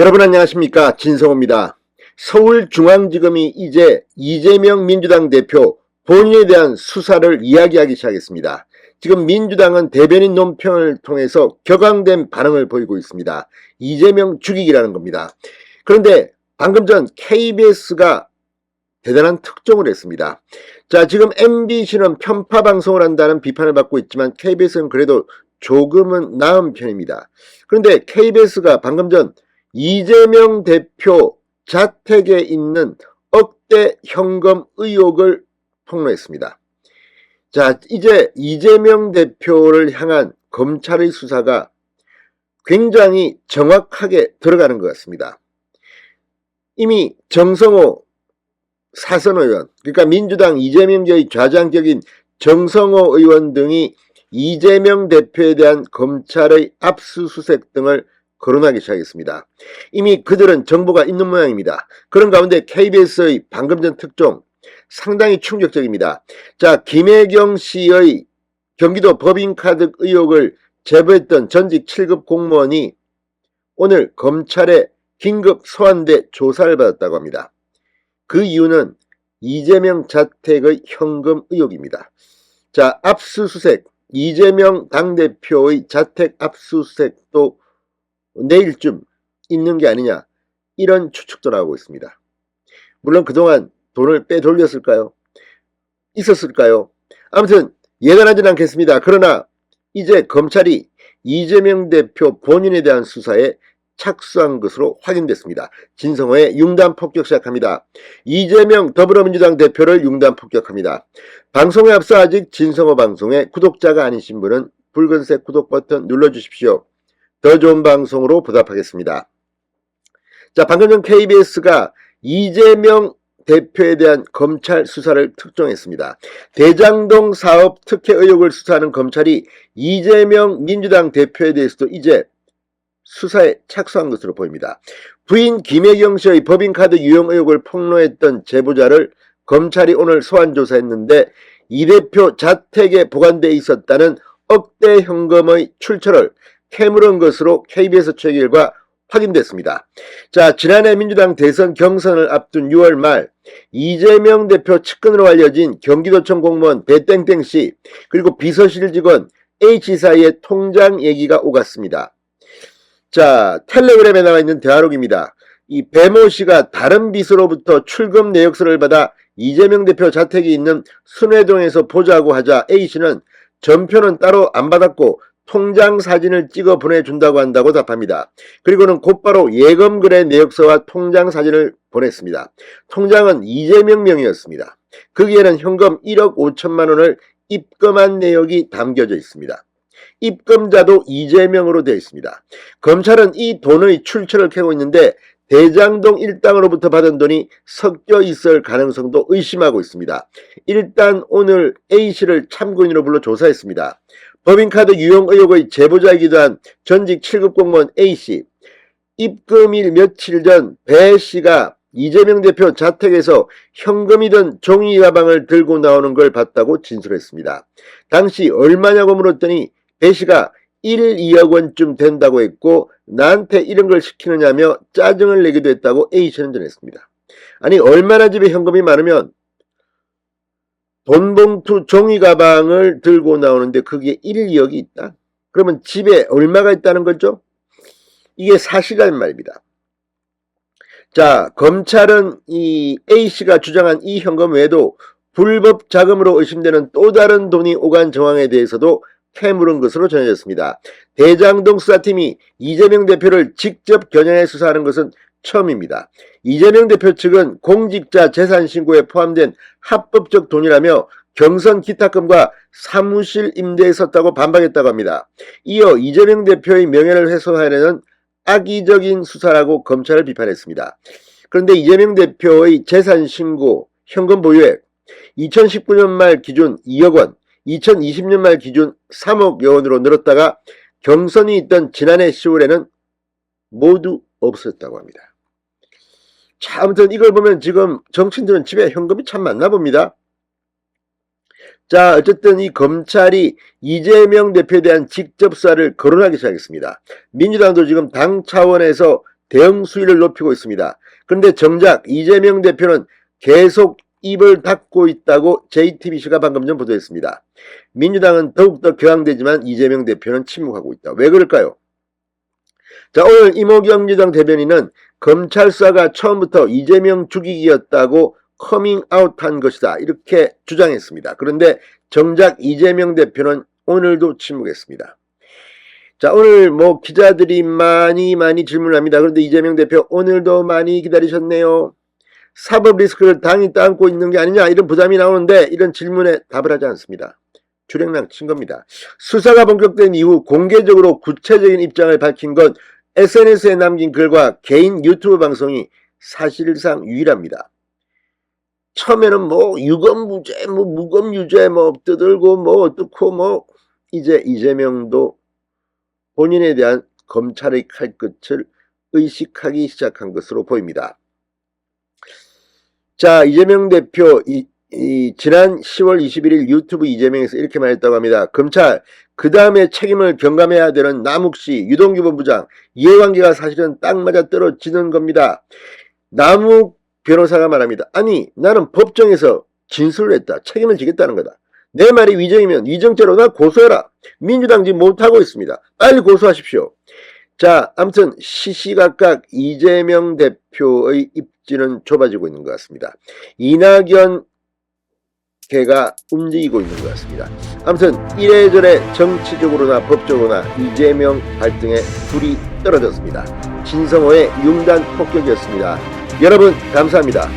여러분 안녕하십니까 진성호입니다. 서울중앙지검이 이제 이재명 민주당 대표 본인에 대한 수사를 이야기하기 시작했습니다. 지금 민주당은 대변인 논평을 통해서 격앙된 반응을 보이고 있습니다. 이재명 죽이기라는 겁니다. 그런데 방금 전 KBS가 대단한 특종을 했습니다. 자, 지금 MBC는 편파 방송을 한다는 비판을 받고 있지만 KBS는 그래도 조금은 나은 편입니다. 그런데 KBS가 방금 전 이재명 대표 자택에 있는 억대 현금 의혹을 폭로했습니다. 자, 이제 이재명 대표를 향한 검찰의 수사가 굉장히 정확하게 들어가는 것 같습니다. 이미 정성호 사선 의원, 그러니까 민주당 이재명의 좌장격인 정성호 의원 등이 이재명 대표에 대한 검찰의 압수수색 등을 거론하기 시작했습니다. 이미 그들은 정보가 있는 모양입니다. 그런 가운데 KBS의 방금 전 특종 상당히 충격적입니다. 자, 김혜경 씨의 경기도 법인카드 의혹을 제보했던 전직 7급 공무원이 오늘 검찰에 긴급 소환돼 조사를 받았다고 합니다. 그 이유는 이재명 자택의 현금 의혹입니다. 자, 압수수색, 이재명 당대표의 자택 압수수색도 내일쯤 있는 게 아니냐 이런 추측도 나오고 있습니다. 물론 그동안 돈을 빼돌렸을까요? 있었을까요? 아무튼 예단하진 않겠습니다. 그러나 이제 검찰이 이재명 대표 본인에 대한 수사에 착수한 것으로 확인됐습니다. 진성호의 융단 폭격 시작합니다. 이재명 더불어민주당 대표를 융단 폭격합니다. 방송에 앞서 아직 진성호 방송의 구독자가 아니신 분은 붉은색 구독 버튼 눌러주십시오. 더 좋은 방송으로 보답하겠습니다. 자, 방금 전 KBS가 이재명 대표에 대한 검찰 수사를 특종했습니다. 대장동 사업 특혜 의혹을 수사하는 검찰이 이재명 민주당 대표에 대해서도 이제 수사에 착수한 것으로 보입니다. 부인 김혜경 씨의 법인카드 유용 의혹을 폭로했던 제보자를 검찰이 오늘 소환 조사했는데 이 대표 자택에 보관돼 있었다는 억대 현금의 출처를 캐물은 것으로 KBS 최 결과 확인됐습니다. 자, 지난해 민주당 대선 경선을 앞둔 6월 말 이재명 대표 측근으로 알려진 경기도청 공무원 배땡땡 씨 그리고 비서실 직원 H 사이의 통장 얘기가 오갔습니다. 자, 텔레그램에 나와 있는 대화록입니다. 이 배모 씨가 다른 비서로부터 출금 내역서를 받아 이재명 대표 자택이 있는 순회동에서 보자고 하자 A 씨는 전표는 따로 안 받았고 통장 사진을 찍어 보내준다고 한다고 답합니다. 그리고는 곧바로 예금거래 내역서와 통장 사진을 보냈습니다. 통장은 이재명 명이었습니다. 거기에는 현금 1억 5천만 원을 입금한 내역이 담겨져 있습니다. 입금자도 이재명으로 되어 있습니다. 검찰은 이 돈의 출처를 캐고 있는데 대장동 일당으로부터 받은 돈이 섞여 있을 가능성도 의심하고 있습니다. 일단 오늘 A씨를 참고인으로 불러 조사했습니다. 법인카드 유용 의혹의 제보자이기도 한 전직 7급 공무원 A씨, 입금일 며칠 전 배씨가 이재명 대표 자택에서 현금이 든 종이 가방을 들고 나오는 걸 봤다고 진술했습니다. 당시 얼마냐고 물었더니 배씨가 1, 2억 원쯤 된다고 했고 나한테 이런 걸 시키느냐며 짜증을 내기도 했다고 A씨는 전했습니다. 아니 얼마나 집에 현금이 많으면 돈봉투 종이 가방을 들고 나오는데 거기에 1, 2억이 있다? 그러면 집에 얼마가 있다는 거죠? 이게 사실이란 말입니다. 자, 검찰은 이 A씨가 주장한 이 현금 외에도 불법 자금으로 의심되는 또 다른 돈이 오간 정황에 대해서도 캐물은 것으로 전해졌습니다. 대장동 수사팀이 이재명 대표를 직접 겨냥해 수사하는 것은 처음입니다. 이재명 대표 측은 공직자 재산 신고에 포함된 합법적 돈이라며 경선 기탁금과 사무실 임대에 썼다고 반박했다고 합니다. 이어 이재명 대표의 명예를 훼손하려는 악의적인 수사라고 검찰을 비판했습니다. 그런데 이재명 대표의 재산 신고 현금 보유액 2019년 말 기준 2억 원, 2020년 말 기준 3억 원으로 늘었다가 경선이 있던 지난해 10월에는 모두 없었다고 합니다. 자, 아무튼 이걸 보면 지금 정치인들은 집에 현금이 참 많나 봅니다. 자, 어쨌든 이 검찰이 이재명 대표에 대한 직접 수사를 거론하기 시작했습니다. 민주당도 지금 당 차원에서 대응 수위를 높이고 있습니다. 그런데 정작 이재명 대표는 계속 입을 닫고 있다고 JTBC가 방금 전 보도했습니다. 민주당은 더욱더 격앙되지만 이재명 대표는 침묵하고 있다. 왜 그럴까요? 자, 오늘 이모경 민주당 대변인은 검찰 수사가 처음부터 이재명 죽이기였다고 커밍아웃한 것이다. 이렇게 주장했습니다. 그런데 정작 이재명 대표는 오늘도 침묵했습니다. 자, 오늘 뭐 기자들이 많이 많이 질문합니다. 그런데 이재명 대표 오늘도 많이 기다리셨네요. 사법 리스크를 당이 따안고 있는 게 아니냐 이런 부담이 나오는데 이런 질문에 답을 하지 않습니다. 주랭랑 친 겁니다. 수사가 본격된 이후 공개적으로 구체적인 입장을 밝힌 건 SNS에 남긴 글과 개인 유튜브 방송이 사실상 유일합니다. 처음에는 뭐 유검무죄, 뭐 무검유죄 뭐 떠들고 뭐 어떻고 뭐 이제 이재명도 본인에 대한 검찰의 칼끝을 의식하기 시작한 것으로 보입니다. 자, 이재명 대표, 이, 이 지난 10월 21일 유튜브 이재명에서 이렇게 말했다고 합니다. 검찰, 그 다음에 책임을 경감해야 되는 남욱씨, 유동규 본부장, 이해관계가 사실은 딱 맞아 떨어지는 겁니다. 남욱 변호사가 말합니다. 아니, 나는 법정에서 진술을 했다. 책임을 지겠다는 거다. 내 말이 위정이면 위정죄로 나 고소해라. 민주당 지금 못하고 있습니다. 빨리 고소하십시오. 자, 아무튼 시시각각 이재명 대표의 입지는 좁아지고 있는 것 같습니다. 이낙연 개가 움직이고 있는 것 같습니다. 아무튼 이래저래 정치적으로나 법적으로나 이재명 발등에 불이 떨어졌습니다. 진성호의 융단 폭격이었습니다. 여러분 감사합니다.